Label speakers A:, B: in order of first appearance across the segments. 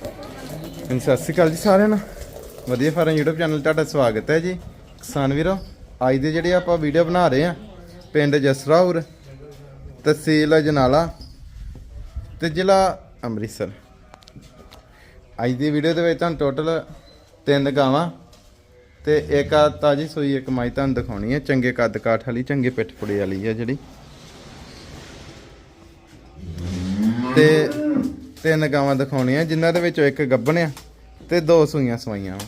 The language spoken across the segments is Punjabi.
A: ਸਤਿ ਸ਼੍ਰੀ ਅਕਾਲ ਜੀ ਸਾਰਿਆਂ ਨੂੰ। ਵਧੀਆ ਫਾਰਮ YouTube ਚੈਨਲ ਤੁਹਾਡਾ ਸਵਾਗਤ ਹੈ ਜੀ। ਕਿਸਾਨ ਵੀਰੋ, ਅੱਜ ਦੇ ਜਿਹੜੇ ਆਪਾਂ ਵੀਡੀਓ ਬਣਾ ਰਹੇ ਆ ਪਿੰਡ ਜਸਰਾਉਰ, ਤਹਿਸੀਲ ਅਜਨਾਲਾ ਤੇ ਜ਼ਿਲ੍ਹਾ ਅੰਮ੍ਰਿਤਸਰ। ਅੱਜ ਦੀ ਵੀਡੀਓ ਦੇ ਵਿੱਚ ਤੁਹਾਨੂੰ ਟੋਟਲ ਤਿੰਨ ਗਾਵਾਂ ਤੇ ਇੱਕ ਆ ਤਾਜੀ ਸੂਈ, ਇੱਕ ਮਾਈ ਤੁਹਾਨੂੰ ਦਿਖਾਉਣੀ ਹੈ। ਚੰਗੇ ਕੱਦ ਕਾਠ ਵਾਲੀ, ਚੰਗੇ ਪਿੱਠ ਪੁੜੇ ਵਾਲੀ ਹੈ ਜਿਹੜੀ। ਤੇ ਤਿੰਨ ਗਾਵਾਂ ਦਿਖਾਉਣੀਆਂ ਜਿਨ੍ਹਾਂ ਦੇ ਵਿੱਚੋਂ ਇੱਕ ਗੱਭਣ ਆ ਤੇ ਦੋ ਸੂਈਆਂ ਸਵਾਈਆਂ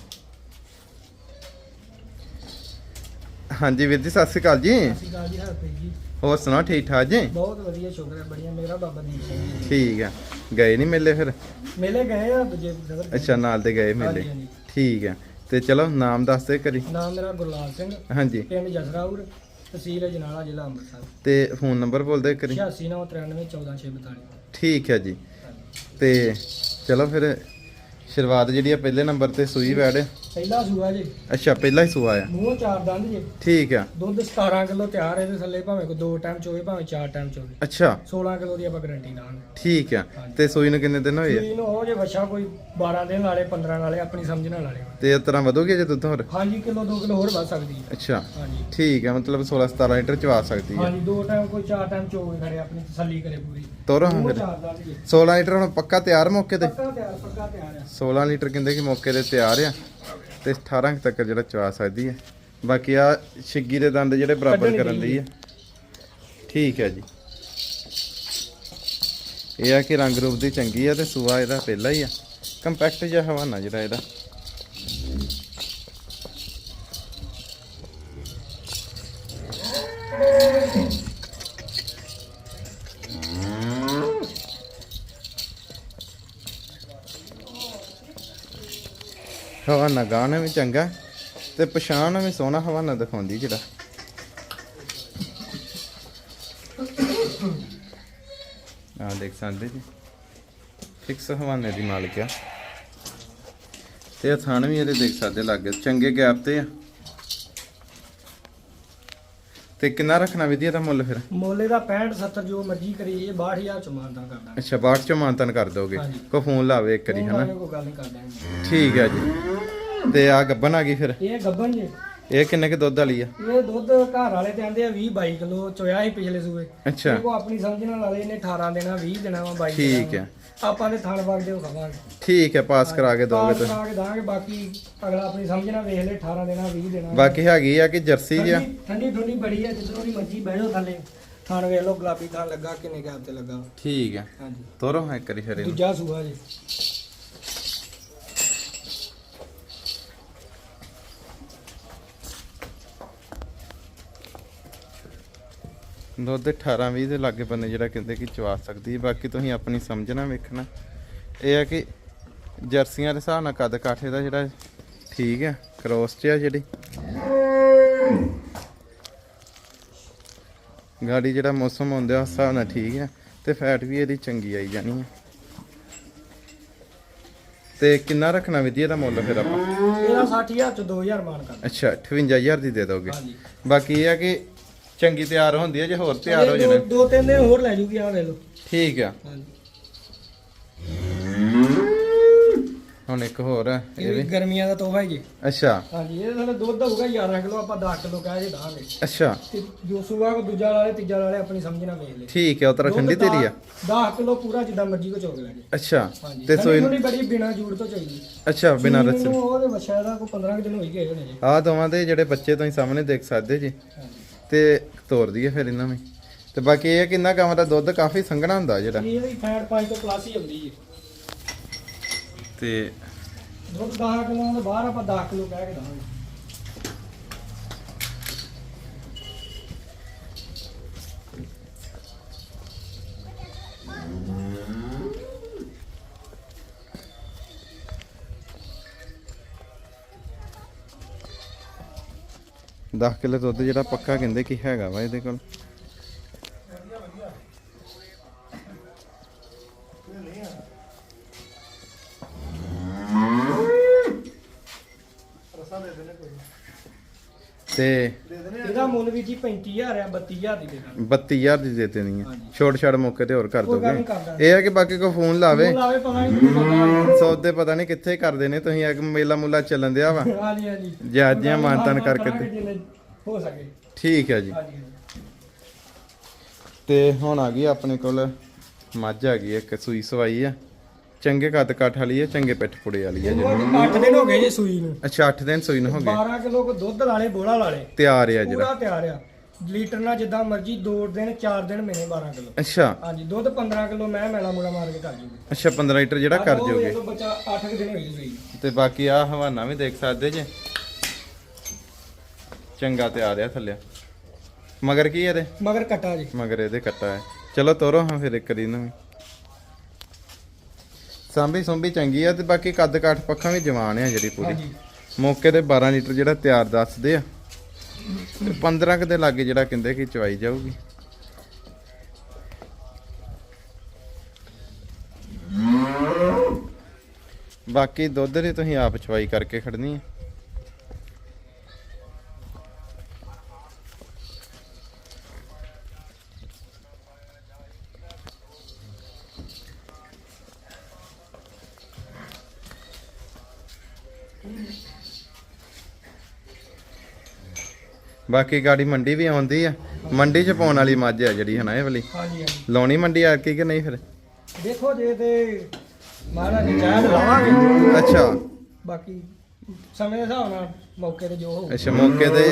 A: ਹਾਂਜੀ ਵੀਰ ਜੀ ਸਤਿ ਸ਼੍ਰੀ ਅਕਾਲ ਜੀ।
B: ਸਤਿ ਸ਼੍ਰੀ ਅਕਾਲ ਜੀ ਹਰਪ੍ਰੀਤ ਜੀ।
A: ਹੋਰ ਸੁਣਾਓ ਠੀਕ ਠਾਕ ਜੀ?
B: ਬਹੁਤ ਵਧੀਆ ਸ਼ੁਕਰ ਹੈ ਬੜੀਆਂ ਮੇਰਾ ਬਾਬਾ ਦੀਪ ਸਿੰਘ ਜੀ।
A: ਠੀਕ ਆ। ਗਏ ਨਹੀਂ ਮੇਲੇ ਫਿਰ?
B: ਮੇਲੇ ਗਏ ਆ ਜੇ
A: ਅੱਛਾ ਨਾਲ ਦੇ ਗਏ ਮੇਲੇ। ਠੀਕ ਆ। ਤੇ ਚਲੋ ਨਾਮ ਦੱਸ ਦੇ ਕਰੀ
B: ਨਾਮ ਮੇਰਾ ਗੁਰਲਾਲ ਸਿੰਘ।
A: ਹਾਂਜੀ।
B: ਪਿੰਡ ਜਸਰਾਉਰ ਤਹਿਸੀਲ ਜਨਾਲਾ ਜ਼ਿਲ੍ਹਾ ਅੰਮ੍ਰਿਤਸਰ।
A: ਤੇ ਫੋਨ ਨੰਬਰ ਬੋਲ ਦੇ ਕਰੀ
B: 8693914642
A: ਠੀਕ ਹੈ ਜੀ। ਤੇ ਚਲੋ ਫਿਰ ਸ਼ੁਰੂਆਤ ਜਿਹੜੀ ਆ ਪਹਿਲੇ ਨੰਬਰ ਤੇ ਸੂਈ ਵੈੜ।
B: ਪਹਿਲਾ ਸੂਆ ਜੀ।
A: ਅੱਛਾ ਪਹਿਲਾ ਹੀ ਸੂਆ ਆ।
B: ਮੂੰਹ ਚਾਰ ਦੰਦ ਜੀ।
A: ਠੀਕ ਆ।
B: ਦੁੱਧ 17 ਕਿਲੋ ਤਿਆਰ ਹੈ ਤੇ ਥੱਲੇ ਭਾਵੇਂ ਕੋ ਦੋ ਟਾਈਮ ਚੋਵੇ ਭਾਵੇਂ ਚਾਰ ਟਾਈਮ ਚੋਵੇ
A: ਅੱਛਾ।
B: 16 ਕਿਲੋ ਦੀ ਆਪਾਂ ਗਾਰੰਟੀ ਦਾਂਗੇ
A: ਠੀਕ ਆ। ਤੇ ਸੂਈ ਨੂੰ ਕਿੰਨੇ ਦਿਨ ਹੋਏ ਆ?
B: ਸੂਈ ਨੂੰ ਉਹ ਜੇ ਵਛਾ ਕੋਈ 12 ਦਿਨ ਵਾਲੇ 15 ਵਾਲੇ ਆਪਣੀ ਸਮਝ ਨਾਲ ਵਾਲੇ
A: ਤੇ ਇਸ ਤਰ੍ਹਾਂ ਵਧੋਗੇ ਜੇ ਦੁੱਧ ਹੋਰ?
B: ਹਾਂਜੀ ਕਿਲੋ 2 ਕਿਲੋ ਹੋਰ ਵੱਧ ਸਕਦੀ ਹੈ
A: ਅੱਛਾ।
B: ਹਾਂਜੀ।
A: ਠੀਕ ਆ ਮਤਲਬ 16 17 ਲੀਟਰ ਚਵਾ ਸਕਦੀ ਹੈ
B: ਹਾਂਜੀ ਦੋ ਟਾਈਮ ਕੋਈ ਚਾਰ ਟਾਈਮ ਚੋਵੇ ਖੜੇ ਆਪਣੀ ਤਸੱਲੀ ਕਰੇ ਪੂਰੀ।
A: ਤੋਰੋ ਹਾਂ
B: ਮੂੰਹ
A: ਫਿਰ।
B: ਚਾਰ ਦੰਦ ਜੀ।
A: 16 ਲੀਟਰ ਹੁਣ ਪੱਕਾ ਤਿਆਰ ਮੌਕੇ ਤੇ?
B: ਪੱਕਾ ਤਿਆਰ ਪੱਕਾ ਤਿਆਰ ਆ।
A: 16 ਲੀਟਰ ਕਹਿੰਦੇ ਕਿ ਮੌਕੇ ਤੇ ਤਿਆਰ ਆ। ਤੇ 18 ਕੁ ਤੱਕ ਜਿਹੜਾ ਚਵਾ ਸਕਦੀ ਹੈ। ਬਾਕੀ ਆ ਛਿੱਗੀ ਦੇ ਦੰਦ ਜਿਹੜੇ ਬਰਾਬਰ ਕਰਨ ਦੀ ਆ ਠੀਕ ਹੈ ਜੀ। ਇਹ ਆ ਕਿ ਰੰਗ ਰੂਪ ਦੀ ਚੰਗੀ ਆ ਤੇ ਸੂਆ ਇਹਦਾ ਪਹਿਲਾ ਹੀ ਆ। ਕੰਪੈਕਟ ਜਿਹਾ ਹਵਾਨਾ ਜਿਹੜਾ ਇਹਦਾ। ਹਵਾਨਾ ਗਾਣਾ ਵੀ ਚੰਗਾ ਤੇ ਪਛਾਣ ਵੀ ਸੋਹਣਾ ਹਵਾਨਾ ਦਿਖਾਉਂਦੀ ਜਿਹੜਾ। ਆ ਦੇਖ ਸਕਦੇ ਜੀ। ਫਿਕਸ ਹਵਾਨੇ ਦੀ ਮਾਲਕ ਆ। ਤੇ ਇਹ ਥਣ ਵੀ ਇਹਦੇ ਦੇਖ ਸਕਦੇ ਲੱਗੇ ਚੰਗੇ ਗੈਪ ਤੇ ਆ। ਤੇ ਕਿੰਨਾ ਰੱਖਣਾ ਵਿਧੀ ਦਾ ਮੁੱਲ ਫਿਰ?
B: ਮੋਲੇ ਦਾ 65 70 ਜੋ ਮਰਜ਼ੀ ਕਰੀ ਇਹ 62000 ਚ ਮਾਨਤਾ ਕਰਦਾ
A: ਅੱਛਾ ਬਾਅਦ ਚੋਂ ਮਾਨਤਨ ਕਰ ਦੋਗੇ?
B: ਹਾਂਜੀ।
A: ਕੋ ਫੋਨ ਲਾਵੇ ਇੱਕ ਵਾਰੀ ਹਨਾ?
B: ਕੋਈ ਗੱਲ ਨਹੀਂ ਕਰਦਾ
A: ਠੀਕ ਆ ਜੀ। ਤੇ ਆ ਗੱਬਨ ਆ ਗਈ ਫਿਰ?
B: ਇਹ ਗੱਬਨ ਜੀ।
A: ਇਹ ਕਿੰਨੇ ਕੇ ਦੁੱਧ ਵਾਲੀ ਆ?
B: ਇਹ ਦੁੱਧ ਘਰ ਵਾਲੇ ਤੇ ਆਂਦੇ ਆ 20 22 ਕਿਲੋ ਚੋਇਆ ਸੀ ਪਿਛਲੇ ਸੂਏ।
A: ਅੱਛਾ।
B: ਕੋ ਆਪਣੀ ਸਮਝ ਨਾਲ ਵਾਲੇ ਇਹਨੇ 18 ਦੇਣਾ 20 ਦੇਣਾ ਵਾ 22
A: ਠੀਕ ਹੈ।
B: ਆਪਾਂ ਦੇ ਥਣ ਵਗ ਦੇ ਖਾਵਾਂਗੇ।
A: ਠੀਕ ਹੈ ਪਾਸ ਕਰਾ ਕੇ ਦੋਗੇ
B: ਪਾਸ
A: ਤੁਸੀਂ
B: ਕਰਾ ਕੇ ਦਾਂਗੇ ਬਾਕੀ ਅਗਲਾ ਆਪਣੀ ਸਮਝ ਨਾਲ ਵੇਖ ਲੈ 18 ਦੇਣਾ 20 ਦੇਣਾ।
A: ਬਾਕੀ ਹੈਗੀ ਆ ਕਿ ਜਰਸੀ ਜਿਹਾ
B: ਠੰਡੀ ਠੰਡੀ ਬੜੀ ਆ ਜਿੱਦੋਂ ਦੀ ਮਰਜ਼ੀ ਬਹਿ ਜਾਓ ਥੱਲੇ। ਥਣ ਵੇਖ ਲਓ ਗੁਲਾਬੀ ਥਣ ਲੱਗਾ ਕਿੰਨੇ ਗੈਪ ਤੇ ਲੱਗਾ।
A: ਠੀਕ ਹੈ।
B: ਹਾਂਜੀ।
A: ਤੋਰੋ ਹਾਂ ਇੱਕ ਵਾਰੀ ਇਹਨੂੰ।
B: ਦੂਜਾ ਸੂਆ ਜੀ।
A: ਦੁੱਧ 18 20 ਦੇ ਲਾਗੇ ਬੰਨੇ ਜਿਹੜਾ ਕਹਿੰਦੇ ਕਿ ਚਵਾ ਸਕਦੀ ਹੈ। ਬਾਕੀ ਤੁਸੀਂ ਆਪਣੀ ਸਮਝਣਾ ਵੇਖਣਾ। ਇਹ ਹੈ ਕਿ ਜਰਸੀਆਂ ਦੇ ਹਿਸਾਬ ਨਾਲ ਕੱਦ ਕਾਠੇ ਦਾ ਜਿਹੜਾ ਠੀਕ ਹੈ ਕ੍ਰੋਸ ਚ ਆ ਜਿਹੜੀ। ਗਾੜੀ ਜਿਹੜਾ ਮੌਸਮ ਹੁੰਦਾ ਉਸ ਹਿਸਾਬ ਨਾਲ ਠੀਕ ਹੈ ਤੇ ਫੈਟ ਵੀ ਇਹਦੀ ਚੰਗੀ ਆਈ ਜਾਣੀ ਹੈ ਤੇ ਕਿੰਨਾ ਰੱਖਣਾ ਵਿਧੀ ਦਾ ਮੁੱਲ ਫਿਰ ਆਪਾਂ?
B: ਇਹਦਾ 60000 ਚ 2000 ਮਾਨ ਕਰ
A: ਅੱਛਾ 58000 ਦੀ ਦੇ ਦੋਗੇ।
B: ਹਾਂਜੀ।
A: ਬਾਕੀ ਇਹ ਆ ਕਿ ਚੰਗੀ ਤਿਆਰ ਹੁੰਦੀ ਹੈ ਜੇ ਹੋਰ ਤਿਆਰ ਹੋ ਜਾਣਾ।
B: ਦੋ ਤਿੰਨ ਦਿਨ ਹੋਰ ਲੈ ਜੂਗੀ ਆ ਵੇਖ ਲਓ।
A: ਠੀਕ ਆ।
B: ਹਾਂਜੀ।
A: ਹੁਣ ਇੱਕ ਹੋਰ ਆ,
B: ਇਹ ਵੀ। ਗਰਮੀਆਂ ਦਾ ਤੋਹਫਾ ਜੀ
A: ਅੱਛਾ।
B: ਹਾਂਜੀ ਇਹ ਸਾਡੇ ਦੁੱਧ ਹੋਊਗਾ 11 ਕਿਲੋ ਆਪਾਂ 10 ਕਿਲੋ ਕਹਿ ਜੇ ਦਾਂਗੇ।
A: ਅੱਛਾ।
B: ਤੇ ਜੋ ਸੂਆ ਕੋ ਦੂਜਾ ਵਾਲੇ ਤੀਜਾ ਵਾਲੇ ਆਪਣੀ ਸਮਝ ਨਾਲ ਵੇਖ ਲੈ।
A: ਠੀਕ ਹੈ ਉਤਰਾ ਠੰਡੀ ਤੇਰੀ ਆ।
B: 10 ਕਿਲੋ ਪੂਰਾ ਜਿੱਦਾਂ ਮਰਜ਼ੀ ਕੋ ਚੋਕ ਲੈ ਜੇ
A: ਅੱਛਾ ਤੇ ਸੋਈ
B: ਠੰਡੀ ਬੜੀ ਬਿਨਾ ਜੂੜ ਤੋਂ ਚਾਹੀਦੀ
A: ਅੱਛਾ ਬਿਨਾਂ ਰੱਸੇ
B: ਉਹਦੇ ਵਛਾ ਦਾ ਕੋਈ 15 ਕੁ ਦਿਨ ਹੋਈ ਗਏ ਹੋਣੇ ਜੀ
A: ਆ ਦੋਵਾਂ ਦੇ ਜਿਹੜੇ ਬੱਚੇ ਤੁਸੀਂ ਸਾਹਮਣੇ ਦੇਖ ਸਕਦੇ ਜੀ। ਤੇ ਤੋਰ ਦਈਏ ਫਿਰ ਇਹਨਾਂ ਨੂੰ। ਤੇ ਬਾਕੀ ਇਹ ਆ ਕਿ ਇਹਨਾਂ ਗਾਵਾਂ ਦਾ ਦੁੱਧ ਕਾਫੀ ਸੰਘਣਾ ਹੁੰਦਾ ਜਿਹੜਾ।
B: ਇਹ ਵੀ ਫੈਟ 5 ਤੋਂ ਪਲੱਸ ਹੀ ਆਉਂਦੀ ਹੈ।
A: ਤੇ
B: ਦੁੱਧ 10 ਕਿਲੋ ਤੋਂ ਬਾਹਰ ਆਪਾਂ 10 ਕਿਲੋ ਕਹਿ ਕੇ ਦਾਂਗੇ
A: ਦਸ ਕਿਲੋ ਦੁੱਧ ਜਿਹੜਾ ਪੱਕਾ ਕਹਿੰਦੇ ਕਿ ਹੈਗਾ ਵਾ ਇਹਦੇ ਕੋਲ। ਤੇ
B: ਇਹਦਾ ਮੁੱਲ ਵੀ ਜੀ 35000 ਆ 32000 ਦੀ ਦੇ ਦਾਂਗੇ।
A: 32000 ਦੀ ਦੇ ਦੇਣੀ ਆ।
B: ਹਾਂਜੀ।
A: ਛੋਟ ਛਾੜ ਮੌਕੇ ਤੇ ਹੋਰ ਕਰ
B: ਕੋਈ ਗੱਲ
A: ਦੋਗੇ।
B: ਨਹੀਂ ਕਰਦਾ
A: ਇਹ ਆ ਕਿ ਬਾਕੀ ਕੋ ਫੋਨ ਲਾਵੇ?
B: ਮੁੱਲ ਆਵੇ ਪਤਾ ਨਹੀਂ ਕਿੱਥੇ ਲੱਗਾ
A: ਸੌਦੇ ਪਤਾ ਨਹੀਂ ਕਿੱਥੇ ਕਰਦੇ ਨੇ ਤੁਸੀਂ ਇੱਕ ਮੇਲਾ ਮੁੱਲਾ ਚੱਲਣ ਦਿਆ ਵਾ।
B: ਹਾਂਜੀ ਹਾਂਜੀ।
A: ਜਿਆਦੀਆਂ ਮਾਨਤਨ ਕਰਕੇ
B: ਕਰਾਂਗੇ
A: ਤੇ-
B: ਜਿੰਨੇ ਹੋ ਸਕੇ।
A: ਠੀਕ ਹੈ ਜੀ।
B: ਹਾਂਜੀ ਹਾਂਜੀ।
A: ਤੇ ਹੁਣ ਆ ਗਈ ਆਪਣੇ ਕੋਲ ਮੱਝ ਆ ਗਈ ਇੱਕ ਸੂਈ ਸਵਾਈ ਆ। ਚੰਗੇ ਕੱਦ ਕੱਠ ਵਾਲੀ ਆ ਚੰਗੇ ਪਿੱਠ ਪੁੜੇ ਵਾਲੀ
B: ਇਹਨੂੰ
A: ਜਿਹੜੀ।
B: ਅੱਜ 8 ਦਿਨ ਹੋ ਗਏ ਜੀ ਸੂਈ ਨੂੰ।
A: ਅੱਛਾ 8 ਦਿਨ ਸੂਈ ਨੂੰ ਹੋ ਗਏ।
B: 12 ਕਿਲੋ ਕੋ ਦੁੱਧ ਲਾਲੇ ਬੋਲਾ ਲਾਲੇ।
A: ਤਿਆਰ ਆ ਜਿਹੜਾ।
B: ਪੂਰਾ ਤਿਆਰ ਆ। ਲੀਟਰ ਨਾਲ ਜਿੱਦਾਂ ਮਰਜ਼ੀ 2 ਦਿਨ 4 ਦਿਨ ਮਹੀਨੇ 12 ਕਿਲੋ।
A: ਅੱਛਾ।
B: ਹਾਂਜੀ ਦੁੱਧ 15 ਕਿਲੋ ਮੈਂ ਮੈਲਾ ਮੂਲਾ ਮਾਰ ਕੇ ਕਰ ਜੂਗੀ।
A: ਅੱਛਾ 15 ਲੀਟਰ ਜਿਹੜਾ ਕਰ ਜੋਗੇ।
B: ਇਹ ਬੱਚਾ 8 ਦਿਨ ਹੋਈ ਸੂਈ
A: ਤੇ ਬਾਕੀ ਆ ਹਵਾਨਾ ਵੀ ਦੇਖ ਸਕਦੇ ਜੇ। ਚੰਗਾ ਤਿਆਰ ਆ ਥੱਲੇ। ਮਗਰ ਕੀ ਇਹਦੇ?
B: ਮਗਰ ਕਟਾ ਜੀ।
A: ਮਗਰ ਇਹਦੇ ਕੱਟਾ ਹੈ। ਚਲੋ ਤੋਰੋ ਹਾਂ ਫਿਰ ਇੱਕ ਰੀ ਨੂੰ ਸਾਂਭੀ ਸੁੰਭੀ ਚੰਗੀ ਆ ਤੇ ਬਾਕੀ ਕੱਦ ਕਾਠ ਪੱਖਾਂ ਵੀ ਜਵਾਨ ਆ ਜਿਹੜੀ ਪੂਰੀ। ਮੌਕੇ ਤੇ 12 ਲੀਟਰ ਜਿਹੜਾ ਤਿਆਰ ਦੱਸਦੇ ਆ। ਤੇ 15 ਕੁ ਦੇ ਲਾਗੇ ਜਿਹੜਾ ਕਹਿੰਦੇ ਕਿ ਚਵਾਈ ਜਾਊਗੀ। ਬਾਕੀ ਦੁੱਧ ਦੀ ਤੁਸੀਂ ਆਪ ਚਵਾਈ ਕਰਕੇ ਖੜਨੀ ਹੈ ਬਾਕੀ ਗਾੜੀ ਮੰਡੀ ਵੀ ਆਉਂਦੀ ਆ। ਮੰਡੀ ਚ ਪਾਉਣ ਵਾਲੀ ਮੱਝ ਆ ਜਿਹੜੀ ਹਨਾ ਇਹ ਵਾਲੀ।
B: ਹਾਂਜੀ ਹਾਂਜੀ।
A: ਲਾਉਣੀ ਮੰਡੀ ਆ ਕੇ ਕਿ ਨਹੀਂ ਫਿਰ?
B: ਦੇਖੋ ਜੇ ਤੇ ਮਹਾਰਾਜ ਜੀ ਚਾਹ ਲਾਵਾਂਗੇ।
A: ਅੱਛਾ।
B: ਬਾਕੀ ਸਮੇਂ ਦੇ ਹਿਸਾਬ ਨਾਲ ਮੌਕੇ ਤੇ ਜੋ ਹੋਊ।
A: ਅੱਛਾ ਮੌਕੇ ਤੇ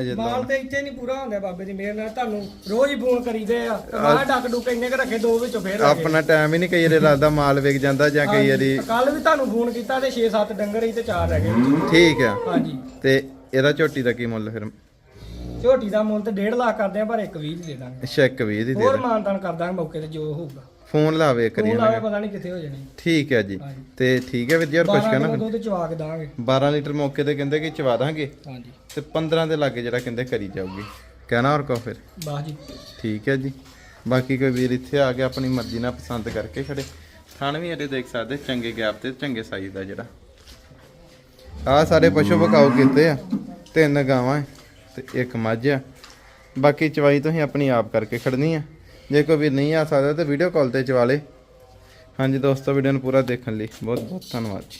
A: ਅਜੇ
B: ਮਾਲ
A: ਤਾਂ
B: ਤੇ ਇੱਥੇ ਨਹੀਂ ਪੂਰਾ ਹੁੰਦਾ ਬਾਬੇ ਦੀ ਮਿਹਰ ਨਾਲ ਤੁਹਾਨੂੰ ਰੋਜ਼ ਹੀ ਫੋਨ ਕਰੀਦੇ ਆ। ਮਾਂ ਡੱਕ ਡੁੱਕ ਇੰਨੇ ਕ ਰੱਖੇ ਦੋ ਵਿੱਚੋਂ ਫੇਰ ਆ ਗਏ।
A: ਆਪਣਾ ਟਾਈਮ ਹੀ ਨਹੀਂ ਕਈ ਵਾਰੀ ਲੱਗਦਾ ਮਾਲ ਵਿਕ ਜਾਂਦਾ ਜਾਂ ਕਈ ਵਾਰੀ
B: ਕੱਲ ਵੀ ਤੁਹਾਨੂੰ ਫੋਨ ਕੀਤਾ ਤੇ 6-7 ਡੰਗਰ ਹੀ ਤੇ 4 ਰਹਿ ਗਏ।
A: ਠੀਕ ਆ।
B: ਹਾਂਜੀ।
A: ਤੇ ਇਹਦਾ ਝੋਟੀ ਦਾ ਕੀ ਮੁੱਲ ਫਿਰ?
B: ਝੋਟੀ ਦਾ ਮੁੱਲ ਤੇ 1.5 ਲੱਖ ਕਰਦੇ ਆ ਪਰ ਇੱਕ 20 ਦੀ ਦਾਂਗੇ।
A: ਅੱਛਾ ਇੱਕ ਵੀਹ ਦੀ ਦੇ
B: ਹੋਰ ਮਾਨਤਾਨ ਕਰ ਦਾਂਗੇ ਮੌਕੇ ਤੇ ਜੋ ਹੋਊਗਾ।
A: ਫੋਨ ਲਾਵੇ ਕਰੀ
B: ਫੋਨ ਆਵੇ ਪਤਾ ਨਹੀਂ ਕਿੱਥੇ ਹੋ ਜਾਣੀ।
A: ਠੀਕ ਹੈ ਜੀ। ਤੇ ਠੀਕ ਹੈ ਕੁਝ
B: 12
A: ਕਹਿਣਾ?
B: ਕਿਲੋ ਦੁੱਧ ਚਵਾ ਕੇ ਦਾਂਗੇ।
A: 12 ਲੀਟਰ ਮੌਕੇ ਤੇ ਕਹਿੰਦੇ ਕਿ ਚਵਾ ਦਾਂਗੇ।
B: ਹਾਂਜੀ।
A: ਤੇ 15 ਦੇ ਲਾਗੇ ਜਿਹੜਾ ਕਹਿੰਦੇ ਕਰੀ ਜਾਊਗੀ। ਕਹਿਣਾ ਹੋਰ ਕੋ ਫਿਰ?
B: ਬਾਸ ਜੀ।
A: ਠੀਕ ਹੈ ਜੀ। ਬਾਕੀ ਕੋਈ ਵੀਰ ਇੱਥੇ ਆ ਗਿਆ ਆਪਣੀ ਮਰਜ਼ੀ ਨਾਲ ਪਸੰਦ ਕਰਕੇ ਖੜੇ। ਥਣ ਵੀ ਇਹਦੇ ਦੇਖ ਸਕਦੇ ਚੰਗੇ ਗੈਪ ਤੇ ਚੰਗੇ ਸਾਈਜ਼ ਦਾ ਜਿਹੜਾ। ਆ ਸਾਰੇ ਪਸ਼ੂ ਬਕਾਉ ਕੀਤੇ ਆ। ਤਿੰਨ ਗਾਵਾਂ ਹੈ ਤੇ ਇੱਕ ਮੱਝ ਆ। ਬਾਕੀ ਚਵਾਈ ਤੁਸੀਂ ਆਪਣੀ ਆਪ ਕਰਕੇ ਖੜਨੀ ਆ। ਜੇ ਕੋਈ ਵੀਰ ਨਹੀਂ ਆ ਸਕਦਾ ਤਾਂ ਵੀਡੀਓ ਕਾਲ ਤੇ ਚਵਾ ਲੇ। ਹਾਂਜੀ ਦੋਸਤੋ ਵੀਡੀਓ ਨੂੰ ਪੂਰਾ ਦੇਖਣ ਲਈ ਬਹੁਤ ਬਹੁਤ ਧੰਨਵਾਦ। ਜੀ